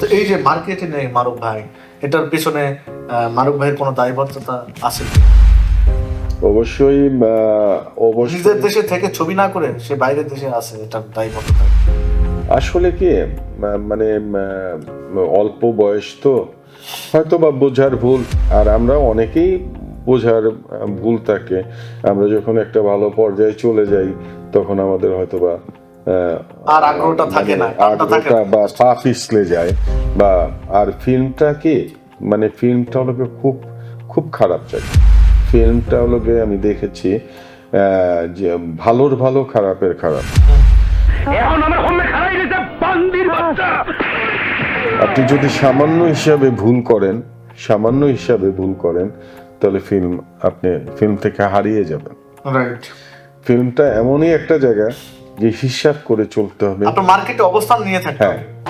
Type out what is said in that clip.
তো এই যে মার্কেটে নেই মারুফ ভাই এটার পিছনে মারুফ ভাইয়ের কোনো দায়বদ্ধতা আছে? অবশ্যই অবশ্যই। নিজের দেশে থেকে ছবি না করে সে বাইরের দেশে আছে এটার দায়বদ্ধতা? আসলে কি মানে অল্প বয়স তো হয়তো বা বোঝার ভুল আর আমরা অনেকেই বোঝার ভুল থাকে। আমরা যখন একটা ভালো পর্যায়ে চলে যাই তখন আমাদের হয়তো বা আর আগ্রহটা থাকে না, মানে থাকে আগ্রহটা বা পা পিছলে যায় বা আর ফিল্মটা কি মানে ফিল্মটা হলো খুব খুব খারাপ জায়গা ফিল্মটা হলো আমি দেখেছি যে ভালোর ভালো খারাপের খারাপ। এখন আমার সামনে খারাই দিতে বান্দির বাচ্চা। আপনি যদি সামান্য হিসাবে ভুল করেন সামান্য হিসাবে ভুল করেন তাহলে ফিল্ম আপনি ফিল্ম থেকে হারিয়ে যাবেন। রাইট ফিল্মটা এমনই একটা জায়গা যে হিসাব করে চলতে হবে আপনার মার্কেটে অবস্থান নিয়ে থাকতে হ্যাঁ হবে।